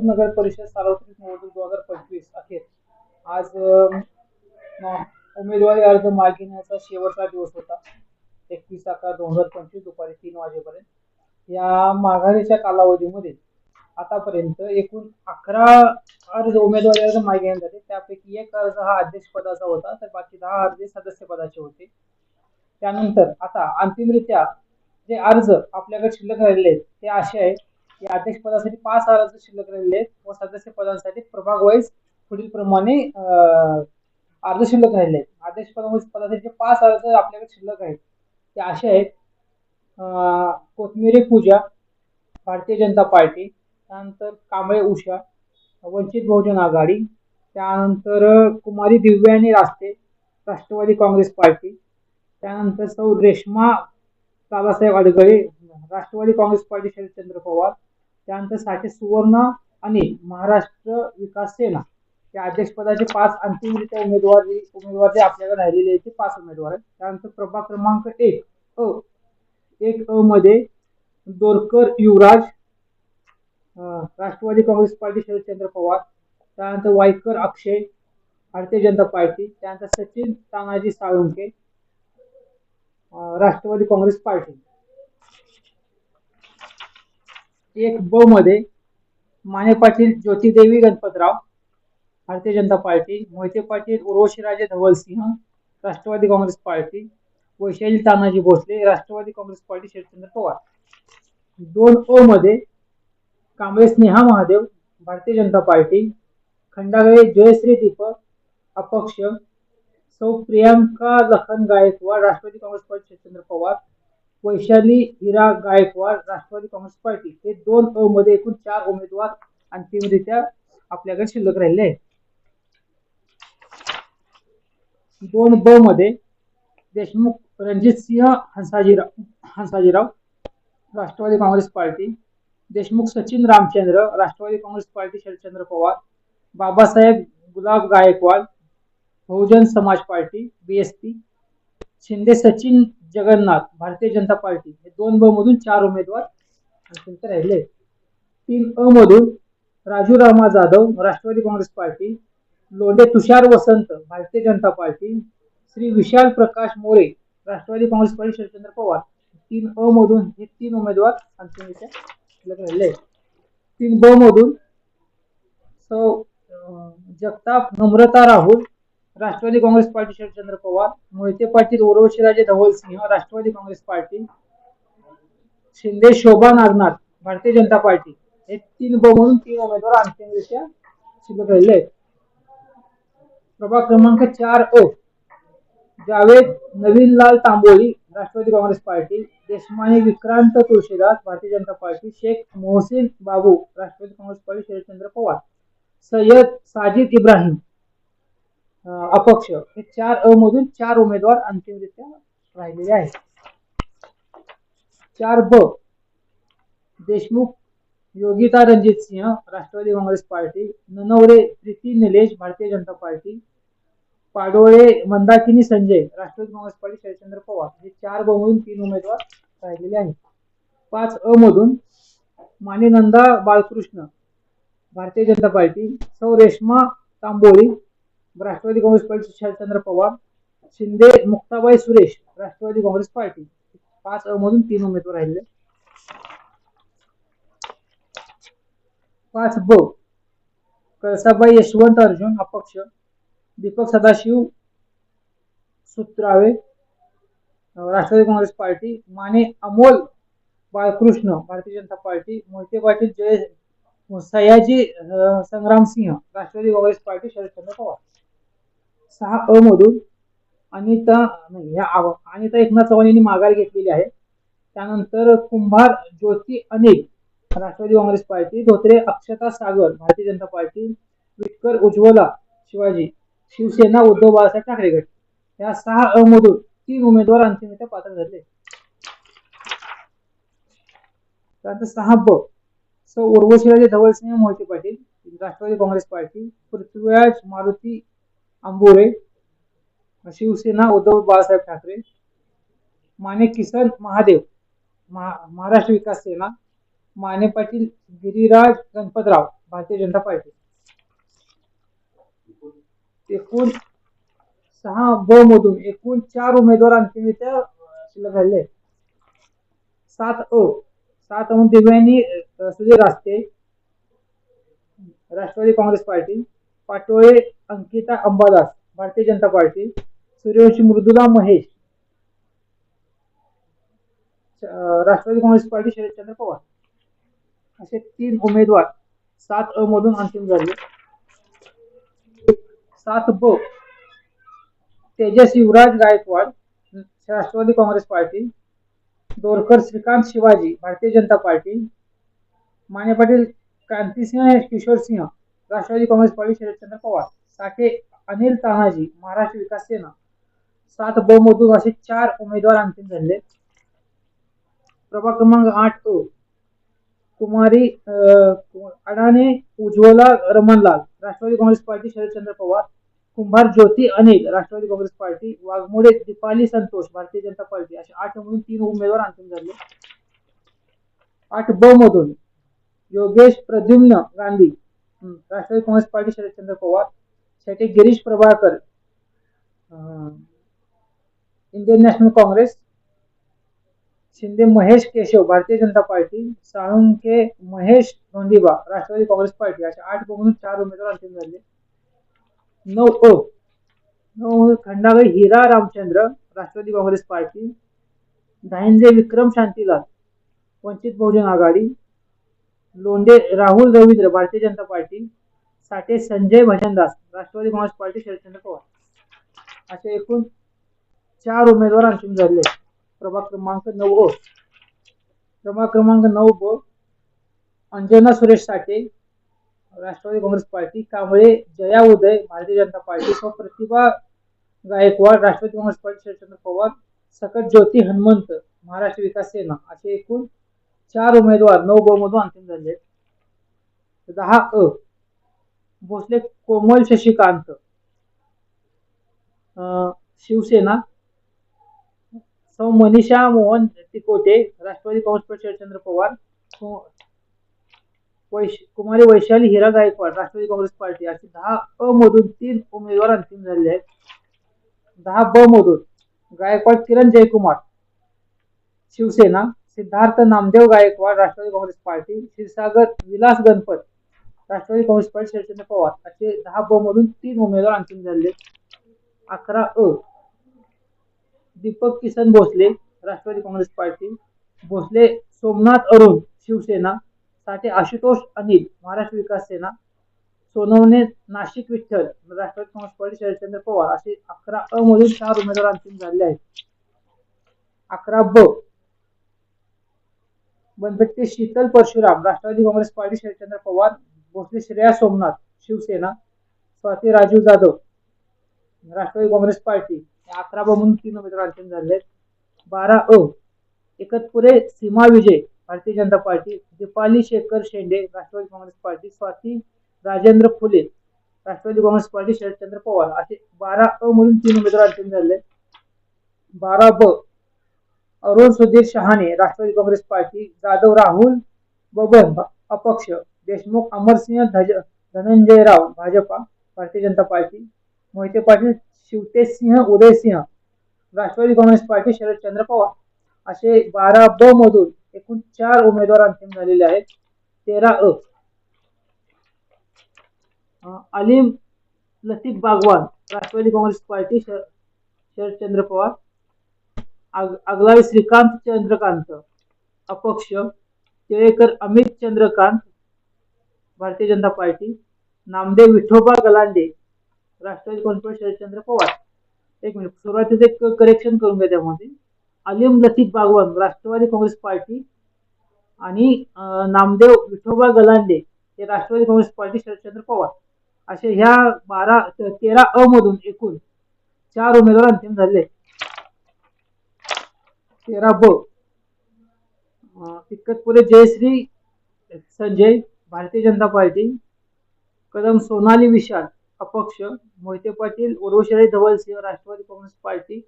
लातूर नगर परिषद सार्वत्रिक निवडणूक दोन हजार पंचवीस अखेर. आज उमेदवारी अर्ज मागण्याचा शेवटचा दिवस होता. एकवीस अकरा दोन हजार पंचवीस दुपारी तीन वाजेपर्यंत. या माघारीच्या कालावधीमध्ये आतापर्यंत एकूण अकरा अर्ज उमेदवारी अर्ज मागविण्यात आले. त्यापैकी एक अर्ज हा अध्यक्षपदाचा होता तर बाकी दहा अर्ज सदस्य पदाचे होते. त्यानंतर आता अंतिमरित्या जे अर्ज आपल्याकडे शिल्लक राहिलेले आहेत ते असे आहे की अध्यक्षपदासाठी पाच अर्ज शिल्लक राहिले आहेत. व सदस्य पदांसाठी प्रभाग वाईज पुढील प्रमाणे अर्ज शिल्लक राहिले आहेत. अध्यक्ष पदासाठी जे पाच अर्ज आपल्याकडे शिल्लक आहेत ते असे आहेत. कोथमिरे पूजा भारतीय जनता पार्टी त्यानंतर कांबळे उषा वंचित बहुजन आघाडी त्यानंतर कुमारी दिव्यानी रास्ते राष्ट्रवादी काँग्रेस पार्टी त्यानंतर सौ रेश्मा बाबासाहेब अडगळे राष्ट्रवादी काँग्रेस पार्टी शरदचंद्र पवार त्यानंतर साठे सुवर्ण आणि महाराष्ट्र विकास सेना या अध्यक्षपदाचे पाच अंतिमरित्या उमेदवारी उमेदवार जे आपल्याकडे राहिलेले आहेत ते पाच उमेदवार आहेत. त्यानंतर प्रभाग क्रमांक एक अ एक अ मध्ये दोरकर युवराज राष्ट्रवादी काँग्रेस पार्टी शरदचंद्र पवार त्यानंतर वायकर अक्षय भारतीय जनता पार्टी त्यानंतर सचिन तानाजी साळुंके राष्ट्रवादी काँग्रेस पार्टी. एक ब मध्ये Mane Patil Jyotidevi Ganpatrao Bharatiya Janata Party Mohite Patil Urvashiraje Dhavalsinh Rashtravadi Congress Party Vaishali Tanaji Bhosale Rashtravadi Congress Party Sharadchandra Pawar. दोन ओ मध्ये कांबळे स्नेहा महादेव भारतीय जनता पार्टी खंडागळे जयश्री दीपक अपक्ष Sau Priyanka Lakhan Gaikwad Rashtravadi Congress Party Sharadchandra Pawar Vaishali Hira Gaikwad Rashtravadi Congress Party हे दोन अ मध्ये एकूण चार उमेदवार अंतिमरित्या आपल्याकडे शिल्लक राहिले आहेत. दोन ब मध्ये Deshmukh Ranjit Singh Hansajirao Hansajirao Rashtravadi Congress Party Deshmukh Sachin Ramchandra Rashtravadi Congress Party Sharadchandra Pawar Babasaheb Gulab Gaikwad Bahujan Samaj Party BSP Shinde Sachin Jagannath Bharatiya Janata Party. हे दोन ब मधून चार उमेदवार अत्यंत राहिले. तीन अ मधून Raju Rama Jadhav Rashtravadi Congress Party Londhe Tushar Vasant Bharatiya Janata Party Shri Vishal Prakash More Rashtravadi Congress Party Sharadchandra Pawar. तीन अ मधून हे तीन उमेदवार अंतिमरित्या राहिले तीन ब मधून Sau Jagtap Namrata Rahul Rashtravadi Congress Party Sharadchandra Pawar Mohite Patil Urvashiraje Dhavalsinh Rashtravadi Congress Party Shinde Shobha Nagnath Bharatiya Janata Party. हे तीन ब म्हणून तीन उमेदवार अंतिमरित्या शिल्लक राहिले आहेत. प्रभाग क्रमांक चार ओ Javed Naveenlal Tamboli Rashtravadi Congress Party Deshmane Vikrant Tulshidas Bharatiya Janata Party Shaikh Mohsin Babu Rashtravadi Congress Party Sharadchandra Pawar Sayyad Sajid Ibrahim. अपक्ष. हे चार अ मधून चार उमेदवार अंतिमरित्या राहिलेले आहेत. चार ब. Deshmukh Yogita Ranjit Singh Rashtravadi Congress Party Nanavare Preeti Nilesh Bharatiya Janata Party Padole Mandakini Sanjay Rashtravadi Congress Party Sharadchandra Pawar. हे चार ब मधून तीन उमेदवार राहिलेले आहेत. पाच अ मधून मानेनंदा Balkrishna Bharatiya Janata Party Sau Reshma Tamboli Rashtravadi Congress Party Sharadchandra Pawar Shinde Muktabai Suresh Rashtravadi Congress Party. पाच अ मधून तीन उमेदवार राहिले. पाच ब कळसाबाई यशवंत अर्जुन अपक्ष Deepak Sadashiv Sutrave Rashtravadi Congress Party Mane Amol Balkrishna Bharatiya Janata Party Mohite Patil Jay Sayaji Sangram Sangramsinh Rashtravadi Congress Party Sharadchandra Pawar. सहा अ मधून अनिता नाही ह्या आव- अनिता एकनाथ चव्हाण यांनी माघार घेतलेली आहे. त्यानंतर Kumbhar Jyoti Anil Rashtravadi Congress Party Dhotre Akshata Sagar Bharatiya Janata Party Vitkar Ujjwala Shivaji Shivsena Uddhav Balasaheb Thackeray गट. या सहा अ मधून तीन उमेदवार अंतिमरित्या पात्र झाले त्यानंतर सहा ब स Urvashiraje Dhavalsinh Mohite Patil Rashtravadi Congress Party Prithviraj Maruti Ambore Shivsena Uddhav Balasaheb Thackeray Mane Kisan Mahadev Maha Maharashtra Vikas Sena Mane Patil Giriraj Ganpatrao Bharatiya Janata Party. एकूण सहा ब मधून एकूण चार उमेदवार अंतिमरित्या शिल्लक झाले सात अ सात अहून दिव्यांनी अं, Sudhir Raste Rashtravadi Congress Party Patole Ankita Ambadas Bharatiya Janata Party Suryavanshi Mridula Mahesh Rashtravadi Congress Party Sharadchandra Pawar. असे तीन उमेदवार सात अ मधून अंतिम झाले. सात ब Tejas Yuvraj Gaikwad Rashtravadi Congress Party Dorkar Shrikant Shivaji Bharatiya Janata Party Mane Patil Krantisinh Kishorsinh Rashtravadi Congress Party Sharadchandra Pawar. Sathe Anil Tanaji Maharashtra Vikas Sena. सात ब मधून असे चार उमेदवार अंतिम झाले प्रभाग क्रमांक आठ ओ कुमारी अं, Adane Ujjwala Ramanlal Rashtravadi Congress Party Sharadchandra Pawar Kumbhar Jyoti Anil. Rashtravadi Congress Party Waghmode Deepali Santosh Bharatiya Janata Party. असे आठ मधून तीन उमेदवार अंतिम झाले आठ ब मधून Yogesh Pradyumna Gandhi. Rashtravadi Congress Party Sharadchandra Pawar Sathe Girish Prabhakar Indian National Congress Shinde Mahesh Keshav Bharatiya Janata Party Salunke Mahesh Dhondiba Rashtravadi Congress Party अशा आठ बघून चार उमेदवार अंतिम झाले. नऊ ओ नऊ Khandagale Hira Ramchandra Rashtravadi Congress Party Dhayanje Vikram Shantilal Vanchit Bahujan Aghadi Londhe Rahul Ravindra Bharatiya Janata Party Sathe Sanjay Bhajandas Rashtravadi Congress Party Sharadchandra Pawar. असे एकूण चार उमेदवार अंतिम झाले. प्रभाग क्रमांक नऊ अ प्रभाग क्रमांक नऊ ब. Anjana Suresh Sathe Rashtravadi Congress Party Kamble Jaya Uday Bharatiya Janata Party व प्रतिभा गायकवाड राष्ट्रवादी काँग्रेस पार्टी शरदचंद्र पवार सकट ज्योती हनुमंत महाराष्ट्र विकास सेना. असे एकूण चार उमेदवार नऊ ब मधून अंतिम झाले. दहा अ. भोसले कोमल शशिकांत. शिवसेना. सौ मनीषा मोहन तिकोटे राष्ट्रवादी काँग्रेस पार्टी शरदचंद्र पवार वैश कुमारी वैशाली हिरा गायकवाड राष्ट्रवादी काँग्रेस पार्टी असे दहा अ मधून तीन उमेदवार अंतिम झालेले आहेत. दहा ब मधून Gaikwad Kiran Jaykumar Shivsena Siddharth Namdev Gaikwad Rashtravadi Congress Party Kshirsagar Vilas Ganpat Rashtravadi Congress Party Shivsena Pawar असे दहा ब मधून तीन उमेदवार अंतिम झाले. अकरा अ. Deepak Kisan Bhosale Rashtravadi Congress Party. Bhosale Somnath Arun Shivsena. Sathe Ashutosh Anil Maharashtra Vikas Sena. Sonawane Nashik Vitthal Rashtravadi Congress Party Sharadchandra Pawar असे अकरा अ मधून चार उमेदवार अंतिम झाले आहेत. अकरा ब. Banpatti Sheetal Parshuram Rashtravadi Congress Party Sharadchandra Pawar Bhosale Shreya Somnath Shivsena Swati Rajeev Jadhav Rashtravadi Congress Party या अकरा ब म्हणून तीन उमेदवार अंतिम झाले आहेत. बारा अ Ekatpure Seema Vijay Bharatiya Janata Party Deepali Shekhar Shende Rashtravadi Congress Party Swati Rajendra Phule Rashtravadi Congress Party Sharadchandra Pawar असे बारा अ म्हणून तीन उमेदवार अंतिम झाले बारा ब अरुण सुधीर शहाणे राष्ट्रवादी काँग्रेस पार्टी जाधव राहुल बबन अपक्ष देशमुख अमरसिंह धज Dhananjayrao Bhajapa Bharatiya Janata Party Mohite Patil Shivtejsinh Udaysinh Rashtravadi Congress Party Sharadchandra Pawar असे बारा ब मधून एकूण चार उमेदवार अंतिम झालेले आहेत. तेरा अ. अलीम लतीफ बागवान राष्ट्रवादी काँग्रेस पार्टी शर- शरदचंद्र पवार आग आगलावी श्रीकांत चंद्रकांत अपक्ष केळेकर अमित चंद्रकांत भारतीय जनता पार्टी नामदेव विठोबा गलांडे राष्ट्रवादी काँग्रेस शरदचंद्र पवार. एक मिनिट सुरुवातीचं एक करेक्शन करून घ्या त्यामध्ये. अलीम लतीफ बागवान राष्ट्रवादी काँग्रेस पार्टी आणि नामदेव विठोबा गलांडे हे राष्ट्रवादी काँग्रेस पार्टी शरदचंद्र पवार. असे ह्या बारा तेरा अ मधून एकूण चार उमेदवार अंतिम झाले. तेरा ब. अं, जयश्री संजय भारतीय जनता पार्टी कदम सोनाली विशाल अपक्ष Mohite Patil Urvashahi Dhawalsinh Rashtrawadi Congress party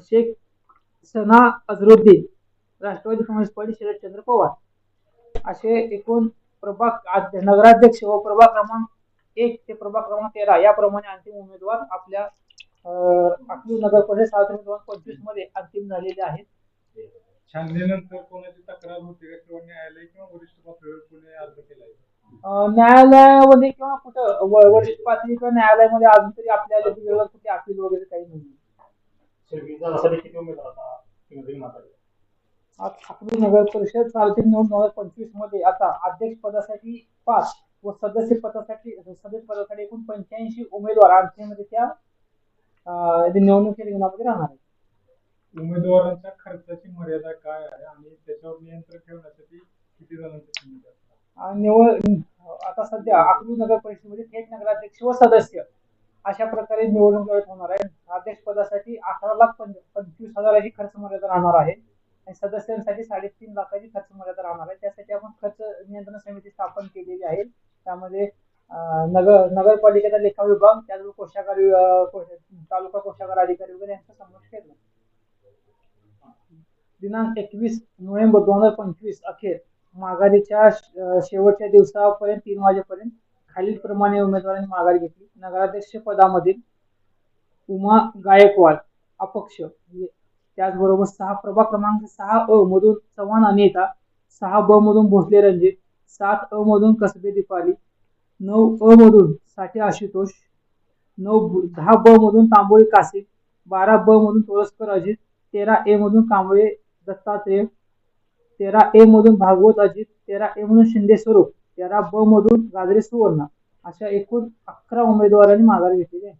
Shaikh Sana Azharuddin Rashtrawadi Congress party Sharadchandra Pawar. असे एकूण प्रभाग नगराध्यक्ष व प्रभाग क्रमांक एक ते प्रभाग क्रमांक तेरा याप्रमाणे अंतिम उमेदवार आपल्या आपली नगर परिषद सार्वत्रिक दोन पंचवीसमध्ये अंतिम झालेले आहेत. छाननीनंतर कोणाची तक्रार होते का किंवा न्यायालय किंवा वरिष्ठ पातळीवर कोणी अर्ज केलाय? अं, न्यायालयामध्ये किंवा कुठं व- वरिष्ठ पातळी किंवा न्यायालयामध्ये अजून तरी आपल्याला कुठे अपील वगैरे काही नाही विधानसभेत किती उमेदवार आता रिंगणात आले? आज अकलूज नगर परिषद सार्वत्रिक निवडणूक दोन हजार पंचवीसमध्ये आता अध्यक्ष पदासाठी पाच व सदस्य पदासाठी सदस्य पदासाठी एकूण पंच्याऐंशी उमेदवार आणखीमध्ये त्या अं, निवडणुकीच्या रिंगणामध्ये राहणार आहेत. उमेदवारांच्या खर्चाची मर्यादा काय आहे आणि त्याच्यावर नियंत्रण ठेवण्यासाठी किती जणांची आणि निवड आता सध्या अकलूज नगर परिषदेमध्ये थेट नगराध्यक्ष व सदस्य अशा प्रकारे निवडणूक होणार आहे अध्यक्ष पदासाठी अकरा लाख पंचवीस हजाराची खर्च मर्यादा राहणार आहे आणि सदस्यांसाठी साडेतीन लाखाची खर्च मर्यादा राहणार आहे. त्यासाठी आपण खर्च नियंत्रण समिती स्थापन केलेली आहे. त्यामध्ये नगर नगरपालिकेचा लेखा विभाग त्याचबरोबर कोषागार तालुका कोषागार अधिकारी वगैरे यांचा समावेश केला. दिनांक एकवीस नोव्हेंबर दोन हजार पंचवीस अखेर माघारीच्या श- शेवटच्या दिवसापर्यंत तीन वाजेपर्यंत खालील प्रमाणे उमेदवारांनी माघारी घेतली. नगराध्यक्ष पदामधील उमा गायकवाड अपक्ष त्याचबरोबर सहा प्रभाग क्रमांक सहा अ मधून चव्हाण अनिता सहा ब मधून भोसले रणजित सात अ मधून कसबे दीपाली नऊ अ मधून साठे आशुतोष नऊ दहा ब मधून तांबोळी कासिक बारा ब मधून तोळसकर अजित तेरा ए मधून कांबळे दत्तात्रेय तेरा ए मधून भागवत अजित तेरा ए मधून शिंदे स्वरूप तेरा ब मधून गाजरे सुवर्ण अशा एकूण अकरा उमेदवारांनी माघार घेतलेली आहे.